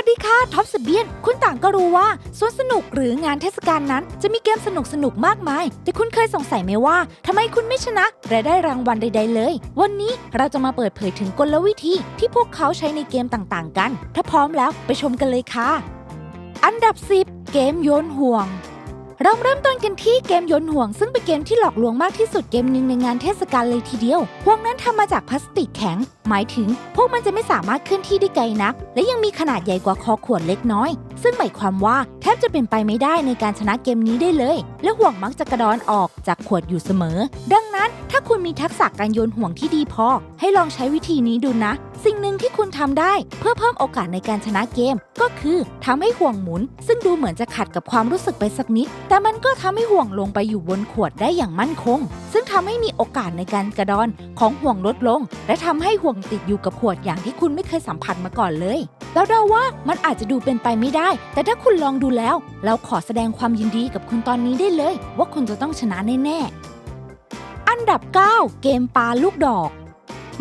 วัสดีค่ะท็อปสเบียน คุณต่างก็รู้ว่าสวนสนุกหรืองานเทศกาลนั้น จะมีเกมสนุกสนุกๆมากมาย แต่คุณเคยสงสัยไหมว่าทำไมคุณไม่ชนะและได้รางวัลใด ๆ เลย วันนี้เราจะมาเปิดเผยถึงกลวิธีที่พวกเขาใช้ในเกมต่างๆ กัน ถ้าพร้อมแล้วไปชมกันเลยค่ะ อันดับ 10 เกมโยนห่วง เราเริ่มต้นกันที่เกมยนห่วง ซึ่งเป็นเกมที่หลอกลวงมากที่สุดเกมหนึ่งในงานเทศกาลเลยทีเดียวห่วงนั้นทำมาจากพลาสติกแข็ง หมายถึง พวกมันจะไม่สามารถเคลื่อนที่ได้ไกลนัก และยังมีขนาดใหญ่กว่าคอขวดเล็กน้อย ซึ่งหมายความว่าแทบจะเป็นไปไม่ได้ในการชนะเกมนี้ได้เลย และห่วงมักจะกระดอนออกจากขวดอยู่เสมอ ดังนั้นถ้าคุณมีทักษะการโยนห่วงที่ดีพอ ให้ลองใช้วิธีนี้ดูนะ สิ่งหนึ่งที่คุณทำได้เพื่อเพิ่มโอกาสในการชนะเกม ก็คือทำให้ห่วงหมุน ซึ่งดูเหมือนจะขัดกับความรู้สึกไปสักนิด แต่มันก็ทำให้ห่วงลงไปอยู่บนขวดได้อย่างมั่นคง ซึ่ง ทำให้มีโอกาสในการกระดอนของห่วงลดลง และทำให้ห่วงติดอยู่กับขวดอย่างที่คุณไม่เคยสัมผัสมาก่อนเลย แล้วเราว่ามันอาจจะดูเป็นไปไม่ได้ แต่ถ้าคุณลองดูแล้ว เราขอแสดงความยินดีกับคุณตอนนี้ได้เลย ว่าคุณจะต้องชนะแน่ๆ อันดับ 9 เกมปลาลูกดอก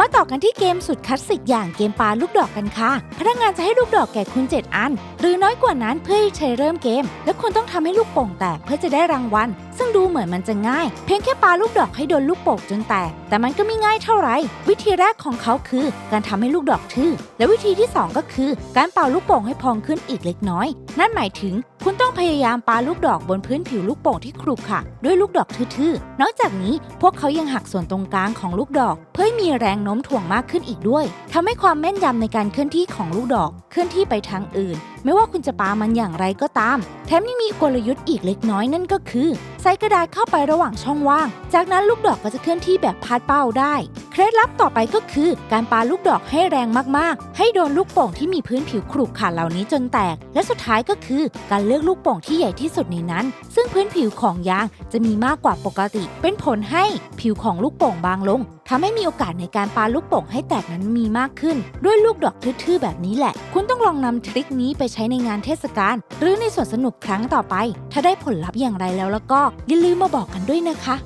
มาต่อกันที่เกมสุดคลาสสิกอย่างเกมปลาลูกดอกกันค่ะ พนักงานจะให้ลูกดอกแก่คุณ 7 อัน หรือน้อยกว่านั้นเพื่อให้ใช้เริ่มเกม และคุณต้องทำให้ลูกโป่งแตกเพื่อจะได้รางวัล ซึ่งดูเหมือนมันจะง่าย เพียงแค่ปาลูกดอกให้โดนลูกโป่งจนแตก แต่มันก็ไม่ง่ายเท่าไหร่ วิธีแรกของเขาคือ การทำให้ลูกดอกทื่อ และวิธีที่สองก็คือ การเป่าลูกโป่งให้พองขึ้นอีกเล็กน้อย นั่นหมายถึง คุณต้องพยายามปาลูกดอกบนพื้นผิวลูกโป่งที่ครุขระด้วยลูกดอกทื่อๆ นอกจากนี้พวกเขายังหักส่วนตรงกลางของลูกดอก เพื่อให้มีแรงโน้มถ่วงมากขึ้นอีกด้วยทำให้ความแม่นยำในการเคลื่อนที่ของลูกดอกเคลื่อนที่ไปทางอื่น ไม่ว่าคุณจะปามันอย่างไรก็ตาม แถมยังมีกลยุทธ์อีกเล็กน้อยนั่นก็คือ ใส่กระดาษเข้าไประหว่างช่องว่าง จากนั้นลูกดอกก็จะเคลื่อนที่แบบพาดเป้าได้ เคล็ดลับต่อไปก็คือ การปาลูกดอกให้แรงมากๆ ให้โดนลูกโป่งที่มีพื้นผิวขรุขระเหล่านี้จนแตก และสุดท้ายก็คือ การเลือกลูกโป่งที่ใหญ่ที่สุดในนั้น ซึ่งพื้นผิวของยางจะมีมากกว่าปกติ เป็นผลให้ผิวของลูกโป่งบางลงทำให้มีโอกาสในการปาลูกโป่งให้แตกนั้นมีมากขึ้น ด้วยลูกดอกทื่อๆแบบนี้แหละ คุณต้องลองนำทริคนี้ไปใช้ในงานเทศกาลหรือในสวนสนุกครั้งต่อไป ถ้าได้ผลลัพธ์อย่างไรแล้วแล้วก็อย่าลืมมาบอกกันด้วยนะคะ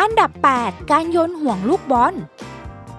อันดับ 8 การโยนห่วงลูกบอล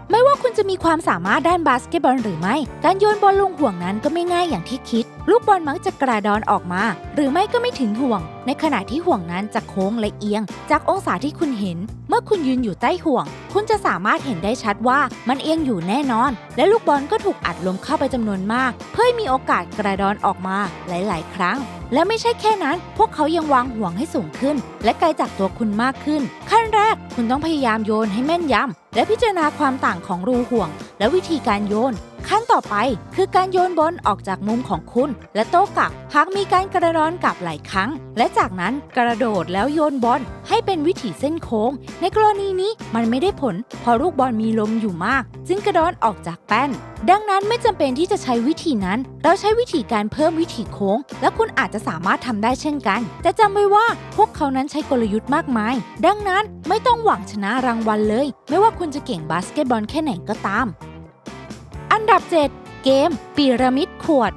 ไม่ว่าคุณจะมีความสามารถด้านบาสเกตบอลหรือไม่ การโยนบอลลงห่วงนั้นก็ไม่ง่ายอย่างที่คิด ลูกบอลมักจะกระดอนออกมา หรือไม่ก็ไม่ถึงห่วง ในขณะที่ห่วงนั้นจะโค้งและเอียง จากองศาที่คุณเห็น เมื่อคุณยืนอยู่ใต้ห่วง คุณจะสามารถเห็นได้ชัดว่ามันเอียงอยู่แน่นอน และลูกบอลก็ถูกอัดลมเข้าไปจำนวนมาก เพื่อให้มีโอกาสกระดอนออกมาหลาย ๆ ครั้งและไม่ใช่แค่นั้น พวกเขายังวางห่วงให้สูงขึ้น และไกลจากตัวคุณมากขึ้น ขั้นแรกคุณต้องพยายามโยนให้แม่นยำและพิจารณาความต่างของรูห่วง และวิธีการโยน ขั้นต่อไปคือการโยนบอลออกจากมุมของคุณ และโต้กลับหากมีการกระดอนกลับหลายครั้ง และจากนั้นกระโดดแล้วโยนบอลให้เป็นวิถีเส้นโค้ง ในกรณีนี้มันไม่ได้ผล เพราะลูกบอลมีลมอยู่มาก จึงกระดอนออกจากแป้น ดังนั้นไม่จำเป็นที่จะใช้วิธีนั้น เราใช้วิธีการเพิ่มวิถีโค้ง และคุณอาจจะสามารถทำได้เช่นกัน แต่จำไว้ว่าพวกเขานั้นใช้กลยุทธ์มากมาย ดังนั้นไม่ต้องหวังชนะรางวัลเลย ไม่ว่าคุณจะเก่งบาสเกตบอลแค่ไหนก็ตาม อันดับ 7 เกมปีระมิดขวด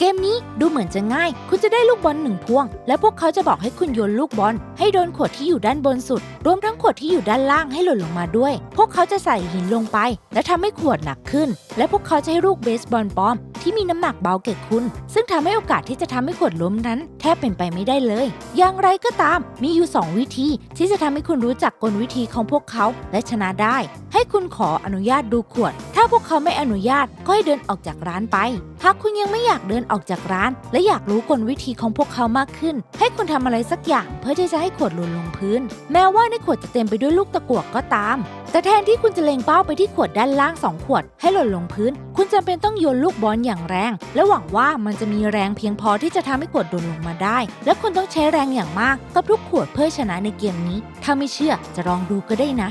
เกมนี้ดูเหมือนจะง่าย คุณจะได้ลูกบอลหนึ่งพวง และพวกเขาจะบอกให้คุณโยนลูกบอล ให้โดนขวดที่อยู่ด้านบนสุด รวมทั้งขวดที่อยู่ด้านล่างให้หล่นลงมาด้วย พวกเขาจะใส่หินลงไป และทำให้ขวดหนักขึ้น และพวกเขาจะให้ลูกเบสบอลปลอม ที่มีน้ำหนักเบาแก่คุณ ซึ่งทำให้โอกาสที่จะทำให้ขวดล้มนั้น แทบเป็นไปไม่ได้เลย อย่างไรก็ตาม มีอยู่ 2 วิธี ที่จะทำให้คุณรู้จักกลวิธีของพวกเขาและชนะได้ ให้คุณขออนุญาตดูขวด ถ้าพวกเขาไม่อนุญาตก็ให้เดินออกจากร้านไป หากคุณยังไม่อยากเดินออกจากร้าน และอยากรู้กลวิธีของพวกเขามากขึ้น ให้คุณทำอะไรสักอย่างเพื่อที่จะให้ขวดหล่นลงพื้น แม้ว่าในขวดจะเต็มไปด้วยลูกตะกั่วก็ตาม แต่แทนที่คุณจะเล็งเป้าไปที่ขวดด้านล่าง 2 ขวด ให้หล่นลงพื้น คุณจำเป็นต้องโยนลูกบอลอย่างแรง และหวังว่ามันจะมีแรงเพียงพอที่จะทำให้ขวดหล่นลงมาได้ และคุณต้องใช้แรงอย่างมากกับทุกขวดเพื่อชนะในเกมนี้ ถ้าไม่เชื่อจะลองดูก็ได้นะ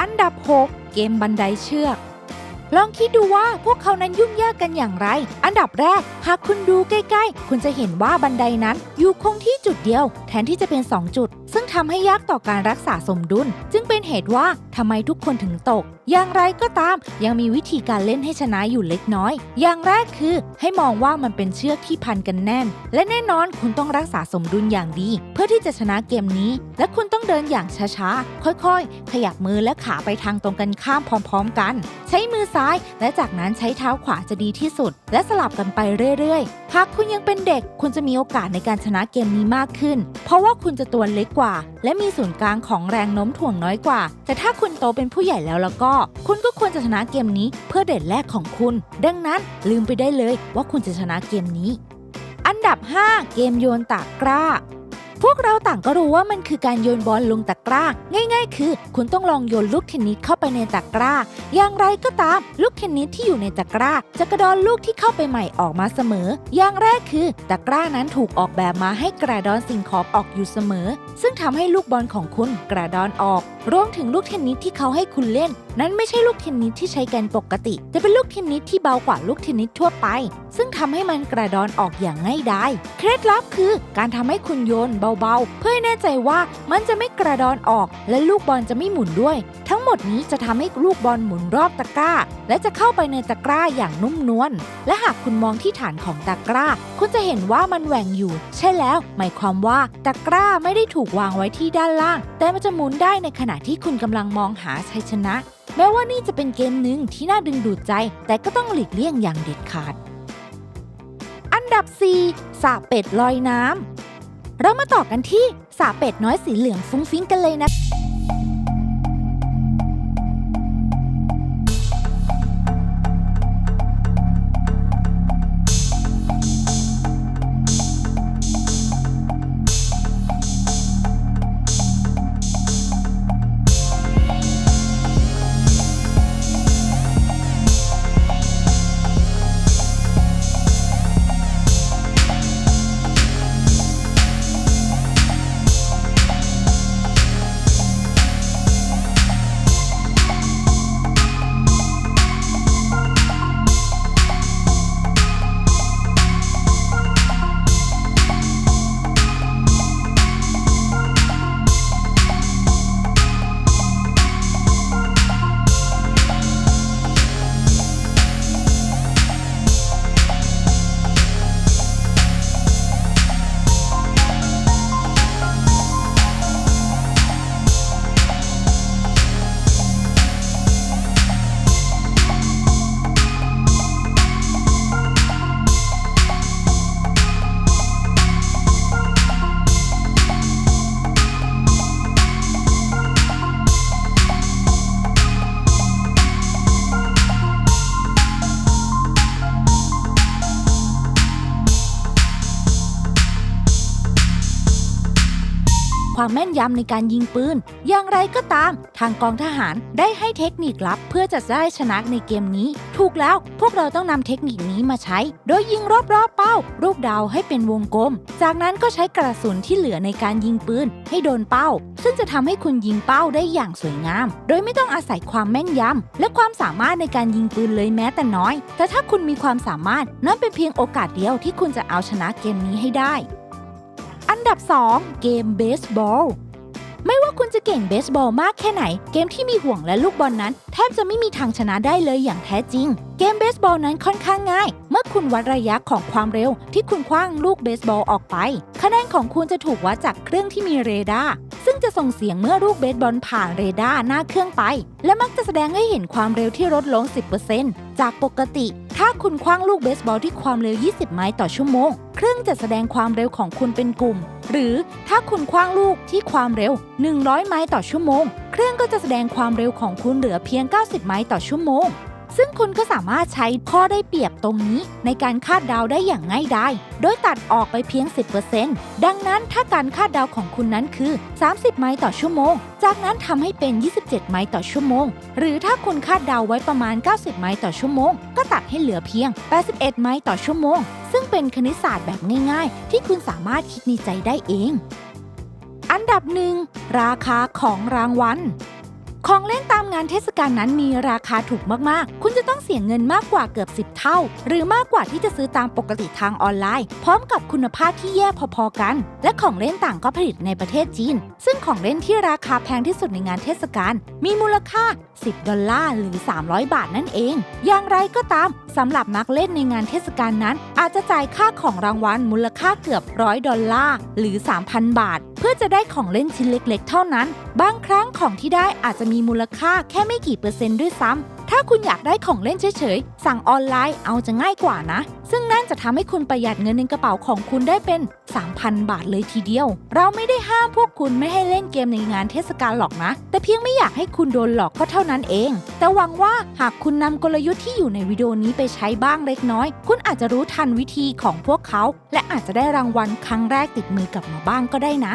อันดับ 6 เกมบันไดเชือก ลองคิดดูว่าพวกเขานั้นยุ่งยากกันอย่างไร อันดับแรก หากคุณดูใกล้ๆ คุณจะเห็นว่าบันไดนั้น อยู่คงที่จุดเดียว แทนที่จะเป็น 2 จุด ซึ่งทำให้ยากต่อการรักษาสมดุล จึงเป็นเหตุว่าทำไมทุกคนถึงตก อย่างไรก็ตาม ยังมีวิธีการเล่นให้ชนะอยู่เล็กน้อย อย่างแรกคือ ให้มองว่ามันเป็นเชือกที่พันกันแน่น และแน่นอนคุณต้องรักษาสมดุลอย่างดี เพื่อที่จะชนะเกมนี้ และคุณต้องเดินอย่างช้าๆ ค่อยๆ ขยับมือและขาไปทางตรงกันข้ามพร้อม ๆ กัน ใช้มือซ้าย และจากนั้นใช้เท้าขวาจะดีที่สุด และสลับกันไปเรื่อยๆ หากคุณยังเป็นเด็ก คุณจะมีโอกาสในการชนะเกมนี้มากขึ้น เพราะว่าคุณจะตัวเล็กกว่า และมีศูนย์กลางของแรงโน้มถ่วงน้อยกว่า แต่ถ้าคุณโตเป็นผู้ใหญ่แล้วแล้วก็ คุณก็ควรจะชนะเกมนี้เพื่อเด่นแรกของคุณ ดังนั้นลืมไปได้เลยว่าคุณจะชนะเกมนี้ อันดับ 5 เกมโยนตากกร้า พวกเราต่างก็รู้ว่ามันคือการโยนบอลลงตะกร้า ง่าย ๆ คือ คุณต้องลองโยนลูกเทนนิสเข้าไปในตะกร้า อย่างไรก็ตาม ลูกเทนนิสที่อยู่ในตะกร้า จะกระดอนลูกที่เข้าไปใหม่ออกมาเสมอ อย่างแรกคือ ตะกร้านั้นถูกออกแบบมาให้กระดอนสิ่งของออกอยู่เสมอ ซึ่งทำให้ลูกบอลของคุณกระดอนออก รวมถึงลูกเทนนิสที่เขาให้คุณเล่น นั้นไม่ใช่ลูกเทนนิสที่ใช้แกนปกติ แต่เป็นลูกเทนนิสที่เบากว่าลูกเทนนิสทั่วไป ซึ่งทำให้มันกระดอนออกอย่างง่ายดายเคล็ดลับคือ การทำให้คุณโยนเบาๆ เพื่อให้แน่ใจว่ามันจะไม่กระดอนออก และลูกบอลจะไม่หมุนด้วย ทั้งหมดนี้จะทำให้ลูกบอลหมุนรอบตะกร้า และจะเข้าไปในตะกร้าอย่างนุ่มนวลและหากคุณมองที่ฐานของตะกร้า คุณจะเห็นว่ามันแหว่งอยู่ ใช่แล้ว หมายความว่าตะกร้าไม่ได้ถูกวางไว้ที่ด้านล่าง แต่มันจะหมุนได้ในขณะที่คุณกำลังมองหาชัยชนะ แม้ว่านี่จะเป็นเกมหนึ่งที่น่าดึงดูดใจ แต่ก็ต้องหลีกเลี่ยงอย่างเด็ดขาด อันดับ 4สระเป็ดลอยน้ำ เรามาต่อกันที่สาเป็ดน้อยสีเหลืองฟุ้งฟิ้งกันเลยนะ ความแม่นยำในการยิงปืน อย่างไรก็ตาม ทางกองทหารได้ให้เทคนิคลับ เพื่อจะได้ชนะในเกมนี้ ถูกแล้วพวกเราต้องนำเทคนิคนี้มาใช้ โดยยิงรอบๆเป้า รูปดาวให้เป็นวงกลม จากนั้นก็ใช้กระสุนที่เหลือในการยิงปืน ให้โดนเป้า ซึ่งจะทำให้คุณยิงเป้าได้อย่างสวยงาม โดยไม่ต้องอาศัยความแม่นยำและความสามารถในการยิงปืนเลยแม้แต่น้อย แต่ถ้าคุณมีความสามารถนั่นเป็นเพียงโอกาสเดียวที่คุณจะเอาชนะเกมนี้ให้ได้ ดับ 2 เกมเบสบอล ไม่ว่าคุณจะเก่งเบสบอลมากแค่ไหน เกมที่มีห่วงและลูกบอลนั้น แทบจะไม่มีทางชนะได้เลยอย่างแท้จริง เกมเบสบอลนั้นค่อนข้างง่าย เมื่อคุณวัดระยะของความเร็ว ที่คุณคว้างลูกเบสบอลออกไป คะแนนของคุณจะถูกวัดจากเครื่องที่มีเรดาร์ซึ่งจะส่งเสียงเมื่อลูกเบสบอลผ่านเรดาร์หน้าเครื่องไป และมักจะแสดงให้เห็นความเร็วที่ลดลง 10%จากปกติ ถ้าคุณคว้างลูกเบสบอลที่ความเร็ว 20 ไมล์ต่อชั่วโมง เครื่องจะแสดงความเร็วของคุณเป็นกลุ่ม หรือถ้าคุณคว้างลูกที่ความเร็ว 100 ไมล์ต่อชั่วโมง เครื่องก็จะแสดงความเร็วของคุณเหลือเพียง 90 ไมล์ต่อชั่วโมง ซึ่งคุณก็สามารถใช้ข้อได้เปรียบตรงนี้ ในการคาดเดาได้อย่างง่ายดาย โดยตัดออกไปเพียง 10%ดังนั้นถ้าการคาดเดาของคุณนั้นคือ 30 ไมล์ต่อชั่วโมง จากนั้นทำให้เป็น 27 ไมล์ต่อชั่วโมง หรือถ้าคุณคาดเดาไว้ประมาณ 90 ไมล์ต่อชั่วโมง ก็ตัดให้เหลือเพียง 81 ไมล์ต่อชั่วโมง ซึ่งเป็นคณิตศาสตร์แบบง่ายๆ ที่คุณสามารถคิดในใจได้เอง อันดับหนึ่งราคาของรางวัล ของเล่นตามงานเทศกาลนั้นมีราคาถูกมากๆ คุณจะต้องเสียเงินมากกว่าเกือบ 10 เท่า หรือมากกว่าที่จะซื้อตามปกติทางออนไลน์ พร้อมกับคุณภาพที่แย่พอๆกัน และของเล่นต่างก็ผลิตในประเทศจีน ซึ่งของเล่นที่ราคาแพงที่สุดในงานเทศกาลมีมูลค่า 10 ดอลลาร์หรือ 300 บาทนั่นเอง อย่างไรก็ตามสำหรับนักเล่นในงานเทศกาลนั้น อาจจะจ่ายค่าของรางวัลมูลค่าเกือบร้อยดอลลาร์หรือ 3,000 บาท เพื่อจะได้ของเล่นชิ้นเล็ก ๆ เท่านั้น บางครั้งของที่ได้อาจจะมีมูลค่าแค่ไม่กี่เปอร์เซ็นต์ด้วยซ้ำ ถ้าคุณอยากได้ของเล่นเฉยๆ สั่งออนไลน์เอาจะง่ายกว่านะ ซึ่งนั่นจะทำให้คุณประหยัดเงินในกระเป๋าของคุณได้เป็น 3,000 บาทเลยทีเดียว เราไม่ได้ห้ามพวกคุณไม่ให้เล่นเกมในงานเทศกาลหรอกนะ แต่เพียงไม่อยากให้คุณโดนหลอกก็เท่านั้นเอง แต่หวังว่าหากคุณนำกลยุทธ์ที่อยู่ในวิดีโอนี้ไปใช้บ้างเล็กน้อย คุณอาจจะรู้ทันวิธีของพวกเขา และอาจจะได้รางวัลครั้งแรกติดมือกลับมาบ้างก็ได้นะ